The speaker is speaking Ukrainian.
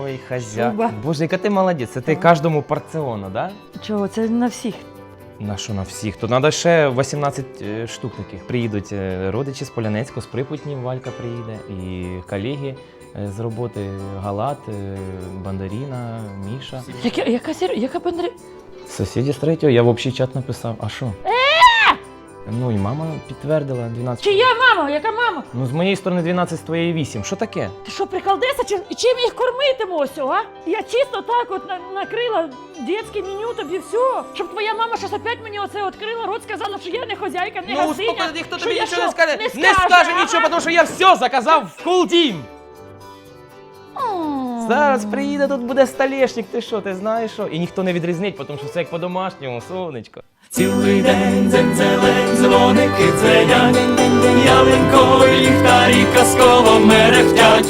Ой, хазяк. Шуба. Боже, яка ти молодець. Це ти кожному порціону, да? Чого, це на всіх. На що на всіх? Тут треба ще 18 е, штук таких. Приїдуть е, родичі з Полянецького, з Припутні, Валька приїде, і колеги е, з роботи Галат, е, Бандаріна, Міша. Яка, яка, сер... яка бандери... Сусіді з третього, я в общий чат написав. А що? Ну і мама підтвердила 12. Чия мама? Яка мама? Ну, з моєї сторони 12, з твоєї 8. Що таке? Ти що, приколдеса? Чи, чим їх кормитиму ось, а? Я чисто так от на, накрила дитяче меню тобі все. Щоб твоя мама щось опять мені оце відкрила рот, сказала, що я не хазяйка, не Ну, газиня. ніхто що я що, Не, скаже нічого, тому що я все заказав в Cool Team. Зараз приїде, тут буде столешник, ти що, ти знаєш що? І ніхто не відрізнить, тому що все як по-домашньому, сонечко. Цілий день дзензелень, дзвоники дзвенять, ялинко і ліхтарі казково мерехтять.